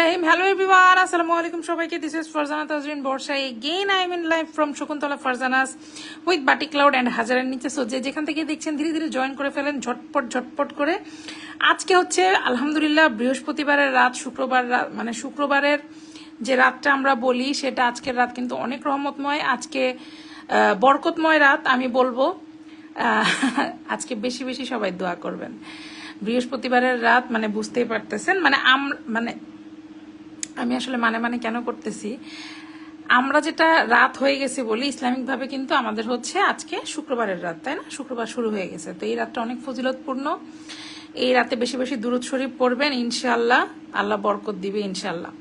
রহিম। আসসালামু আলাইকুম সবাইকে। ফ্রম শকুন্তলা উইথ অ্যান্ড হাজারের নিচে। যেখান থেকে দেখছেন, ধীরে ধীরে জয়েন করে ফেলেন, ঝটপট ঝটপট করে। আজকে হচ্ছে, আলহামদুলিল্লাহ, বৃহস্পতিবারের রাত, শুক্রবার মানে শুক্রবারের যে রাতটা আমরা বলি, সেটা আজকের রাত কিন্তু অনেক রহমতময়। আজকে বরকতময় রাত, আমি বলব। আজকে বেশি বেশি সবাই দোয়া করবেন। বৃহস্পতিবারের রাত মানে বুঝতেই পারতেছেন মানে আম মানে আমি আসলে মানে মানে কেন করতেছি? আমরা যেটা রাত হয়ে গেছে বলি, ইসলামিকভাবে কিন্তু আমাদের হচ্ছে আজকে শুক্রবারের রাত, তাই না? শুক্রবার শুরু হয়ে গেছে। তো এই রাতটা অনেক ফজিলতপূর্ণ। এই রাতে বেশি বেশি দূরত শরীফ পড়বেন ইনশাল্লাহ আল্লাহ বরকত দিবে ইনশাল্লাহ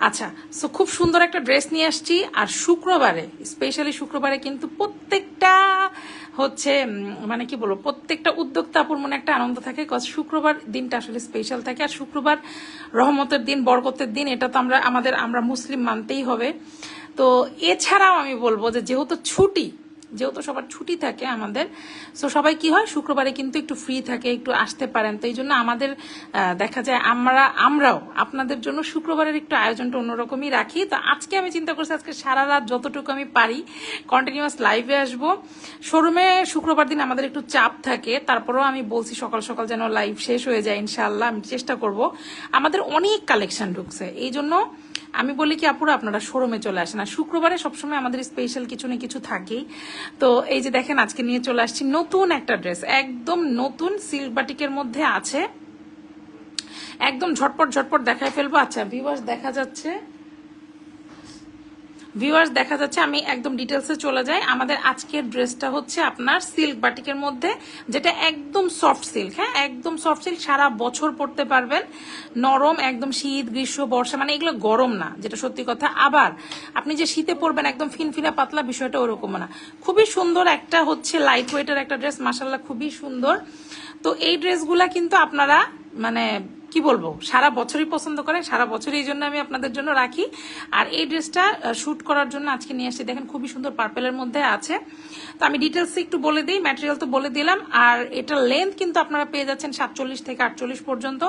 আচ্ছা সো খুব সুন্দর একটা ড্রেস নিয়ে আসছি। আর শুক্রবারে, স্পেশালি শুক্রবারে কিন্তু প্রত্যেকটা হচ্ছে মানে কি বলব, প্রত্যেকটা উদ্যোক্তাপুর মনে একটা আনন্দ থাকে কজ শুক্রবার দিনটা আসলে স্পেশাল থাকে। আর শুক্রবার রহমতের দিন, বরকতের দিন, এটা তো আমরা, আমাদের, আমরা মুসলিম মানতেই হবে। তো এছাড়াও আমি বলব যে, যেহেতু ছুটি যেহেতু সবার ছুটি থাকে আমাদের সো সবাই কি হয়, শুক্রবারে কিন্তু একটু ফ্রি থাকে, একটু আসতে পারেন। তো এই জন্য আমাদের দেখা যায় আমরা, আমরাও আপনাদের জন্য শুক্রবারের একটু আয়োজনটা অন্যরকমই রাখি। তো আজকে আমি চিন্তা করছি, আজকে সারা রাত যতটুকু আমি পারি কন্টিনিউয়াস লাইভে আসব। শোরুমে শুক্রবার দিন আমাদের একটু চাপ থাকে, তারপরেও আমি বলছি সকাল সকাল যেন লাইভ শেষ হয়ে যায় ইনশাল্লাহ আমি চেষ্টা করব। আমাদের অনেক কালেকশন ঢুকছে, এই জন্য আমি বলি কি, আপুরা, আপনারা শোরুমে চলে আসেন। আর শুক্রবারে সবসময় আমাদের স্পেশাল কিছু না কিছু থাকেই। তো এই যে দেখেন, আজকে নিয়ে চলে আসছি নতুন একটা ড্রেস একদম নতুন সিল্ক বাটিকের মধ্যে আছে। একদম ঝটপট ঝটপট দেখায় ফেলব। আচ্ছা ভিউয়ার্স দেখা যাচ্ছে। ভিউয়ার্স দেখা যাচ্ছে আমি একদম ডিটেলসে চলে যাই। আমাদের আজকের ড্রেসটা হচ্ছে আপনার সিল্ক বাটিকের মধ্যে, যেটা একদম সফট সিল্ক হ্যাঁ? একদম সফট সিল্ক সারা বছর পরতে পারবেন। নরম, একদম শীত, গ্রীষ্ম, বর্ষা মানে এগুলো গরম না, যেটা সত্যি কথা। আবার আপনি যে শীতে পরবেন, একদম ফিনফিনা পাতলা, বিষয়টা ওরকম না। খুবই সুন্দর একটা হচ্ছে লাইট ওয়েটের একটা ড্রেস মাসাল্লাহ খুবই সুন্দর। তো এই ড্রেসগুলা কিন্তু আপনারা মানে কি বলব? সারা বছরই পছন্দ করে, সারা বছরই এই জন্য আমি আপনাদের জন্য রাখি। আর এই ড্রেসটা শুট করার জন্য আজকে নিয়ে আসছি। দেখেন, খুবই সুন্দর পার্পেলের মধ্যে আছে। তো আমি ডিটেলস একটু বলে দিই ম্যাটেরিয়াল তো বলে দিলাম। আর এটার লেন্থ কিন্তু আপনারা পেয়ে যাচ্ছেন সাতচল্লিশ থেকে আটচল্লিশ পর্যন্ত।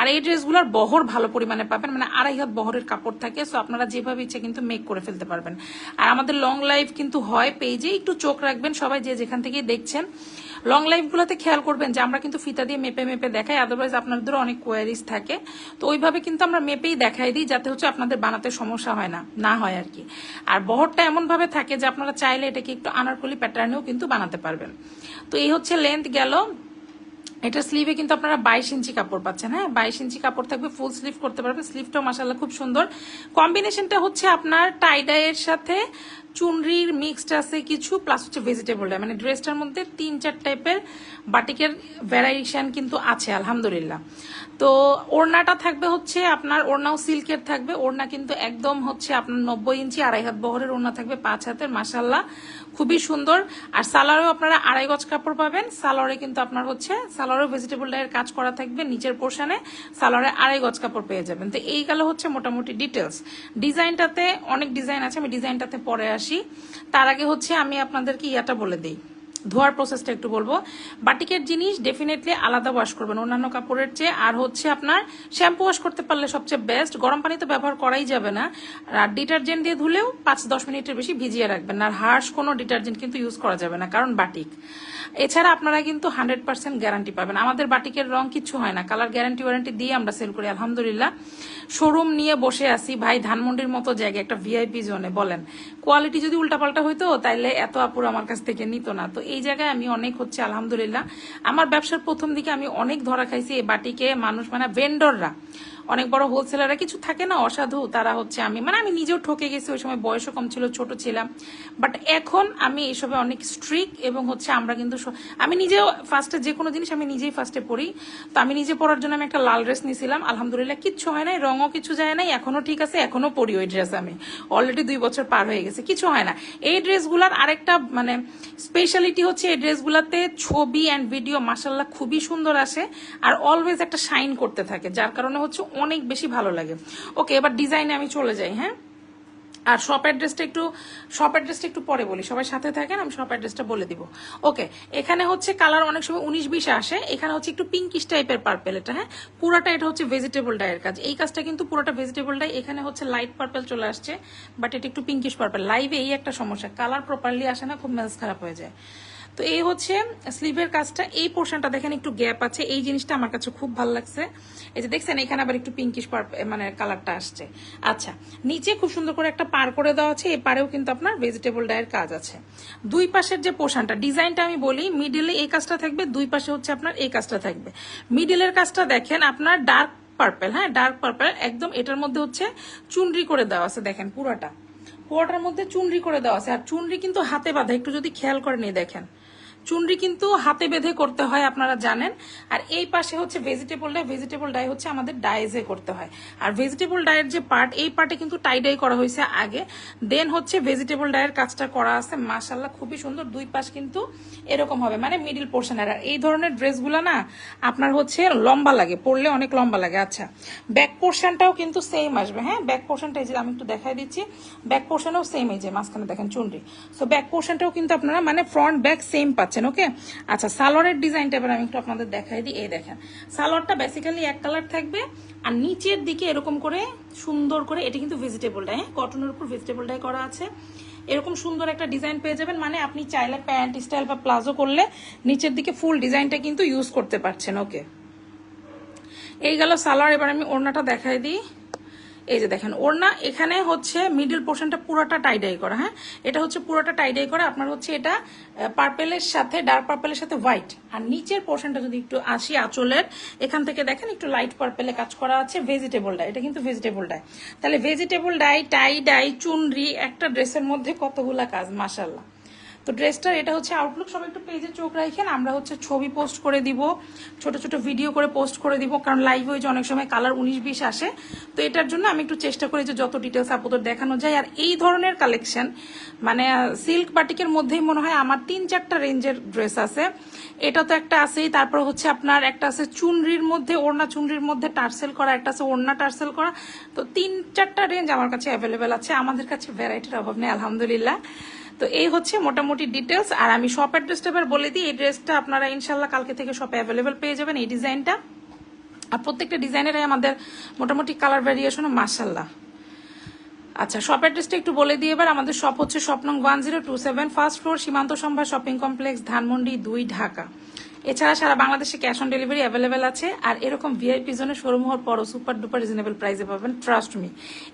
আর এই ড্রেসগুলোর বহর ভালো পরিমাণে পাবেন মানে আড়াই হাত বহরের কাপড় থাকে। সো আপনারা যেভাবে ইচ্ছে কিন্তু মেক করে ফেলতে পারবেন। আর আমাদের লং লাইফ কিন্তু হয় পেজে একটু চোখ রাখবেন সবাই যে যেখান থেকে দেখছেন। লং লাইফগুলোতে খেয়াল করবেন যে আমরা কিন্তু ফিতা দিয়ে মেপে মেপে দেখাই আদারওয়াইজ আপনাদের অনেক কোয়ারিজ থাকে। তো ওইভাবে কিন্তু আমরা মেপেই দেখাই দিই যাতে হচ্ছে আপনাদের বানাতে সমস্যা হয় না না হয় আর কি। আর বহরটা এমনভাবে থাকে যে আপনারা চাইলে এটাকে একটু আনারকলি প্যাটার্নেও কিন্তু বানাতে পারবেন। তো এই হচ্ছে লেন্থ গেল এটা স্লিভে কিন্তু আপনারা বাইশ ইঞ্চি কাপড় পাচ্ছেন হ্যাঁ? বাইশ ইঞ্চি কাপড় থাকবে ফুল স্লিভ করতে পারবেন। স্লিভটাও মাসাল্লাহ খুব সুন্দর। কম্বিনেশনটা হচ্ছে আপনার টাইডাইয়ের সাথে চুনরির মিক্সড আছে কিছু প্লাস হচ্ছে ভেজিটেবলটা মানে ড্রেসটার মধ্যে তিন, চার টাইপের বাটিকের ভ্যারাইশন কিন্তু আছে, আলহামদুলিল্লাহ। তো ওড়নাটা থাকবে হচ্ছে আপনার, ওড়নাও সিল্কের থাকবে। ওড়না কিন্তু একদম হচ্ছে আপনার নব্বই ইঞ্চি, আড়াই হাত বহরের ওড়না থাকবে পাঁচ হাতের মাসাল্লাহ খুবই সুন্দর। আর সালোয়ারেও আপনারা আড়াই গজ কাপড় পাবেন। সালোয়ারে কিন্তু আপনার হচ্ছে সালোয়ারে ভেজিটেবল ডায়ের কাজ করা থাকবে নিচের পোর্শনে সালোয়ারে আড়াই গজ কাপড় পেয়ে যাবেন। তো এই গেল হচ্ছে মোটামুটি ডিটেলস ডিজাইনটাতে অনেক ডিজাইন আছে, আমি ডিজাইনটাতে পরে আসি। তার আগে হচ্ছে আমি আপনাদেরকে ইয়াটা বলে দিই। ধোয়ার প্রসেসটা একটু বলব। বাটিকের জিনিস ডেফিনেটলি আলাদা ওয়াশ করবেন। অন্যান্য কাপড়ের চেয়ে আর হচ্ছে আপনার শ্যাম্পু ওয়াশ করতে পারলে সবচেয়ে বেস্ট গরম পানি তো ব্যবহার করাই যাবে না। আর ডিটারজেন্ট দিয়ে ধুলেও পাঁচ দশ মিনিটের বেশি ভিজিয়ে রাখবেন। আর হার্শ কোনো ডিটারজেন্ট কিন্তু ইউজ করা যাবে না, কারণ বাটিক। এছাড়া আপনারা কিন্তু হান্ড্রেড পার্সেন্ট গ্যারান্টি পাবেন। আমাদের বাটিকের রং কিছু হয় না। কালার গ্যারান্টি ওয়ারেন্টি দিয়ে আমরা সেল করি, আলহামদুলিল্লাহ। শোরুম নিয়ে বসে আছি। ভাই ধানমন্ডির মতো জায়গায় একটা ভিআইপি জোনে বলেন। কোয়ালিটি যদি উল্টাপাল্টা হইতো, তাইলে এত আপুর আমার কাছ থেকে নিত না। তো এই জায়গায় আমি অনেক হচ্ছে, আলহামদুলিল্লাহ। আমার ব্যবসার প্রথম দিকে আমি অনেক ধরা খাইছি এই বাটিকে, মানুষ মানে ভেন্ডররা অনেক বড় হোলসেলাররা কিছু থাকে না, অসাধু, তারা হচ্ছে আমি মানে আমি নিজেও ঠকে গেছি, ওই সময় বয়সও কম ছিল, ছোট ছিলাম। বাট এখন আমি এসবে অনেক স্ট্রিক এবং হচ্ছে আমরা কিন্তু আমি নিজেও ফার্স্টে যে কোনো জিনিস আমি নিজেই ফার্স্টে পড়ি। তো আমি নিজে পড়ার জন্য আমি একটা লাল ড্রেস নিয়েছিলাম। আলহামদুলিল্লাহ কিচ্ছু হয় নাই, রঙও কিছু যায় নাই, এখনও ঠিক আছে, এখনও পরি ওই ড্রেস আমি। অলরেডি দুই বছর পার হয়ে গেছে, কিছু হয় না। এই ড্রেসগুলার আরেকটা মানে স্পেশালিটি হচ্ছে এই ড্রেসগুলাতে ছবি অ্যান্ড ভিডিও মাসাল্লাহ খুবই সুন্দর আসে। আর অলওয়েজ একটা শাইন করতে থাকে, যার কারণে হচ্ছে অনেক বেশি ভালো লাগে। ওকে, এবার ডিজাইনে আমি চলে যাই হ্যাঁ? আর শপ অ্যাড্রেসটা একটু শপ অ্যাড্রেসটা একটু পরে বলি, সবাই সাথে থাকেন, আমি শপ অ্যাড্রেসটা বলে দিব। ওকে, এখানে হচ্ছে কালার অনেক সময় উনিশ বিশ আসে, এখানে হচ্ছে একটু পিঙ্কিশ টাইপের পার্পেল এটা হ্যাঁ? পুরোটা এটা হচ্ছে ভেজিটেবল ডাইয়ের কাজ। এই কাজটা কিন্তু পুরোটা ভেজিটেবল ডাই এখানে হচ্ছে লাইট পার্পেল চলে আসছে বাট এটা একটু পিঙ্কিশ পার্পেল লাইভে এই একটা সমস্যা কালার প্রপারলি আসে না, খুব মেজাজ খারাপ হয়ে যায়। তো এই হচ্ছে স্লিভের কাজটা। এই পোর্শনটা দেখেন একটু গ্যাপ আছে। এই জিনিসটা আমার কাছে খুব ভালো লাগছে। এই যে দেখছেন, এখানে আবার একটু পিঙ্কিশ মানে কালারটা আসছে। আচ্ছা নিচে খুব সুন্দর করে একটা পার করে দেওয়া আছে। এই পারেও কিন্তু আপনার ভেজিটেবল ডায়ের কাজ আছে। দুই পাশের যে পোর্শনটা, ডিজাইনটা আমি বলি মিডিলে এই কাজটা থাকবে, দুই পাশে হচ্ছে আপনার এই কাজটা থাকবে। মিডিলের কাজটা দেখেন, আপনার ডার্ক পার্পেল হ্যাঁ ডার্ক পার্পেল একদম এটার মধ্যে হচ্ছে চুনরি করে দেওয়া আছে। দেখেন পুরোটা। পুরোটার মধ্যে চুনরি করে দেওয়া আছে। আর চুনরি কিন্তু হাতে বাঁধা। একটু যদি খেয়াল করে নিয়ে দেখেন। চুনরি কিন্তু হাতে বেঁধে করতে হয়, আপনারা জানেন। আর এই পাশে হচ্ছে ভেজিটেবল ডাই ভেজিটেবল ডাই হচ্ছে আমাদের ডাইজে করতে হয়। আর ভেজিটেবল ডায়ের যে পার্ট এই পার্টে কিন্তু টাই ডাই করা হয়েছে আগে। দেন হচ্ছে ভেজিটেবল ডায়ের কাজটা করা আছে মাসাল্লাহ খুবই সুন্দর। দুই পাশ কিন্তু এরকম হবে মানে মিডিল পোর্শনের আর এই ধরনের ড্রেসগুলো না, আপনার হচ্ছে লম্বা লাগে, পরলে অনেক লম্বা লাগে। আচ্ছা ব্যাক পোর্শনটাও কিন্তু সেম আসবে। হ্যাঁ ব্যাক পোর্শনটা এই যে আমি একটু দেখাই দিচ্ছি। ব্যাক পোর্শনও সেম এই যে, মাঝখানে দেখেন চুনরি। সো ব্যাক পোর্শনটাও কিন্তু আপনারা মানে ফ্রন্ট ব্যাক সেম পাচ্ছেন। ওকে আচ্ছা সালোয়ারের ডিজাইনটা এবার আমি একটু আপনাদের দেখাই দিই। এই দেখেন, সালোয়ারটা বেসিক্যালি এক কালার থাকবে, আর নিচের দিকে এরকম করে সুন্দর করে, এটা কিন্তু ভেজিটেবল ডাই হ্যাঁ? কটনের উপর ভেজিটেবল ডাই করা আছে। এরকম সুন্দর একটা ডিজাইন পেয়ে যাবেন মানে আপনি চাইলে প্যান্ট স্টাইল বা প্লাজো করলে নিচের দিকে ফুল ডিজাইনটা কিন্তু ইউজ করতে পারছেন ওকে এই গেল সালোয়ার, এবার আমি ওড়নাটা দেখাই দিই। এই যে দেখেন, ওড়না এখানে হচ্ছে মিডল পোর্শনটা পুরোটা টাইডাই করা হ্যাঁ? এটা হচ্ছে পুরোটা টাইডাই করা, আপনার হচ্ছে এটা পার্পেলের সাথে ডার্ক পার্পেলের সাথে হোয়াইট আর নিচের পোর্শনটা যদি একটু আসি আঁচলের, এখান থেকে দেখেন একটু লাইট পার্পেলে কাজ করা আছে ভেজিটেবল ডাই এটা কিন্তু ভেজিটেবল ডাই তাহলে ভেজিটেবল ডাই টাই ডাই চুনরি, একটা ড্রেসের মধ্যে কতগুলা কাজ মাসাল্লাহ তো ড্রেসটার এটা হচ্ছে আউটলুক সবাই একটু পেজে চোখ রাখেন আমরা হচ্ছে ছবি পোস্ট করে দিব, ছোট ছোট ভিডিও করে পোস্ট করে দিব, কারণ লাইভ হয়েছে অনেক সময় কালার উনিশ বিশ আসে। তো এটার জন্য আমি একটু চেষ্টা করি যে যত ডিটেলস আপনাদের দেখানো যায়। আর এই ধরনের কালেকশন মানে সিল্ক বাটিকের মধ্যেই মনে হয় আমার তিন চারটা রেঞ্জের ড্রেস আছে। এটা তো একটা আছেই, তারপর হচ্ছে আপনার একটা আছে চুনরির মধ্যে, ওড়না চুনরির মধ্যে টার্সেল করা, একটা আছে ওড়না টার্সেল করা। তো তিন চারটা রেঞ্জ আমার কাছে অ্যাভেলেবেল আছে, আমাদের কাছে ভ্যারাইটির অভাব নেই, আলহামদুলিল্লাহ। তো এই হচ্ছে মোটামুটি ডিটেলস আর আমি শপ অ্যাড্রেসটা এবার বলে দিই। এই ড্রেসটা আপনারা ইনশাল্লাহ কালকে থেকে শপে অ্যাভেলেবেল পেয়ে যাবেন, এই ডিজাইনটা। আর প্রত্যেকটা ডিজাইনেরাই আমাদের মোটামুটি কালার ভ্যারিয়েশন মাসাল্লাহ আচ্ছা শপ অ্যাড্রেসটা একটু বলে দিয়ে এবার। আমাদের শপ হচ্ছে Swapna one zero two seven first floor Simanta Sambhar shopping complex Dhanmondi দুই, ঢাকা। এছাড়া সারা বাংলাদেশে ক্যাশ অন ডেলিভারি অ্যাভেলেবেল আছে। আর এরকম ভিআইপি জোনে শোরুম হওয়ার পরও সুপার ডুপার রিজনেবল প্রাইসে পাবেন ট্রাস্ট মি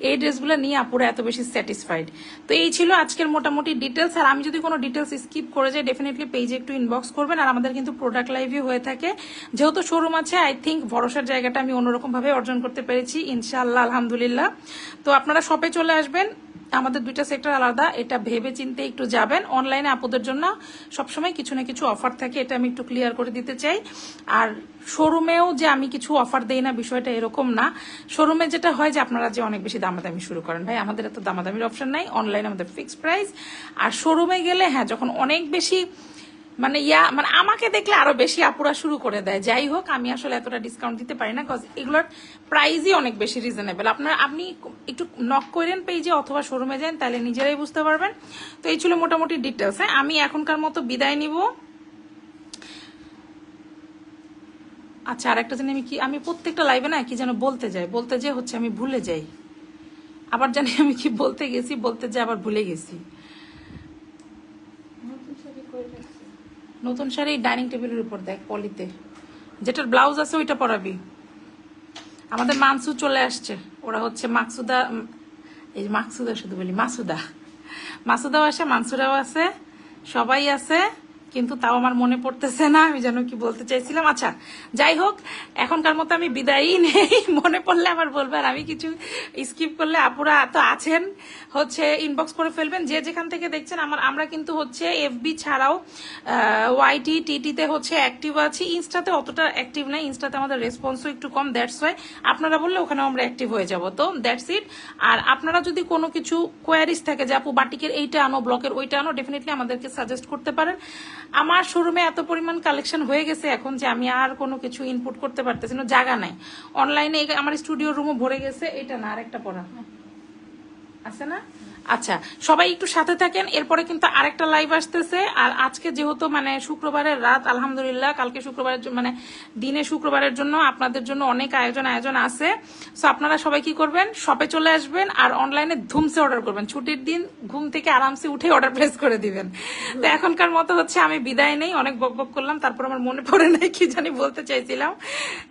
এই ড্রেসগুলো নিয়ে আপুরা এত বেশি স্যাটিসফাইড তো এই ছিল আজকের মোটামুটি ডিটেলস আর আমি যদি কোনো ডিটেলস স্কিপ করে যাই ডেফিনেটলি পেজে একটু ইনবক্স করবেন। আর আমাদের কিন্তু প্রোডাক্ট লাইভই হয়ে থাকে। যেহেতু শোরুম আছে আই থিঙ্ক ভরসার জায়গাটা আমি অন্যরকমভাবে অর্জন করতে পেরেছি, ইনশাআল্লাহ, আলহামদুলিল্লাহ। তো আপনারা শপে চলে আসবেন। আমাদের দুইটা সেক্টর আলাদা, এটা ভেবে চিনতে একটু যাবেন। অনলাইনে আপদের জন্য সবসময় কিছু না কিছু অফার থাকে, এটা আমি একটু ক্লিয়ার করে দিতে চাই। আর শোরুমেও যে আমি কিছু অফার দেই না, বিষয়টা এরকম না। শোরুমে যেটা হয় যে আপনারা যে অনেক বেশি দামাদামি শুরু করেন। ভাই, আমাদের এত দামাদামির অপশন নাই। অনলাইনে আমাদের ফিক্সড প্রাইস আর শোরুমে গেলে হ্যাঁ যখন অনেক বেশি মানে ইয়া মানে আমাকে দেখলে আরও বেশি আপুরা শুরু করে দেয়। যাই হোক, আমি আসলে এতটা ডিসকাউন্ট দিতে পারি না এগুলোর প্রাইসই অনেক বেশি রিজনেবল আপনার, আপনি একটু নক করেন পেজে অথবা শোরুমে যান, তাহলে নিজেরাই বুঝতে পারবেন। তো এই ছিল মোটামুটি ডিটেলস হ্যাঁ? আমি এখনকার মতো বিদায় নিব। আচ্ছা আর একটা জানি আমি কি, আমি প্রত্যেকটা লাইভে না কি যেন বলতে যাই, বলতে যে হচ্ছে আমি ভুলে যাই। আবার জানি আমি কি বলতে গেছি, বলতে যে আবার ভুলে গেছি। নতুন শাড়ি ডাইনিং টেবিলের উপর দেখ, পলিতে। যেটার ব্লাউজ আছে ওইটা পরাবি। আমাদের মানসু চলে আসছে। ওরা হচ্ছে মাকসুদা এই মাকসুদা শুধু বলি, মাসুদা। মাসুদাও আছে মানসুরাও আছে সবাই আছে কিন্তু তাও আমার মনে পড়তেছে না, আমি যেন কি বলতে চাইছিলাম। আচ্ছা যাই হোক, এখনকার মতো আমি বিদায়ই নেই। মনে পড়লে আমার বলবে আর আমি কিছু স্কিপ করলে আপুরা তো আছেন। হচ্ছে ইনবক্স করে ফেলবেন। যে যেখান থেকে দেখছেন, আমার, আমরা কিন্তু হচ্ছে এফবি ছাড়াও ওয়াইটি টিটিতে হচ্ছে অ্যাক্টিভ আছি। ইনস্টাতে অতটা অ্যাক্টিভ নাই। ইনস্টাতে আমাদের রেসপন্সও একটু কম দ্যাটস ওয়াই আপনারা বললে ওখানে আমরা অ্যাক্টিভ হয়ে যাব। তো দ্যাটস ইট আর আপনারা যদি কোনো কিছু কোয়ারিজ থাকে যে আপু বাটিকের এইটা আনো ব্লকের ওইটা আনো ডেফিনেটলি আমাদেরকে সাজেস্ট করতে পারেন। আমার শোরুমে এত পরিমাণ কালেকশন হয়ে গেছে এখন যে আমি আর কোনো কিছু ইনপুট করতে পারতেছি না, জায়গা নাই। অনলাইনে আমার স্টুডিও রুমও ভরে গেছে, এটা না আর একটা পড়া। আছে না? আচ্ছা সবাই একটু সাথে থাকেন, এরপরে কিন্তু আরেকটা লাইভ আসতেছে, আর আজকে যেহেতু মানে শুক্রবারের রাত, আলহামদুলিল্লাহ, কালকে শুক্রবারের মানে দিনে শুক্রবারের জন্য আপনাদের জন্য অনেক আয়োজন আয়োজন আছে। সো আপনারা সবাই কি করবেন? শপে চলে আসবেন আর অনলাইনে ধুমসে অর্ডার করবেন। ছুটির দিন ঘুম থেকে আরামসে উঠে অর্ডার প্লেস করে দিবেন। তো এখনকার মতো হচ্ছে আমি বিদায় নেই, অনেক বক বক করলাম, তারপর আমার মনে পড়ে নাই কি জানি বলতে চাইছিলাম।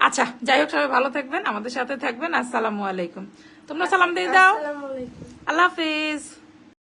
আচ্ছা যাই হোক, সবাই ভালো থাকবেন, আমাদের সাথে থাকবেন, আসসালামু আলাইকুম। তোমরা সালাম দিয়ে দাও। আল্লাহ হাফিজ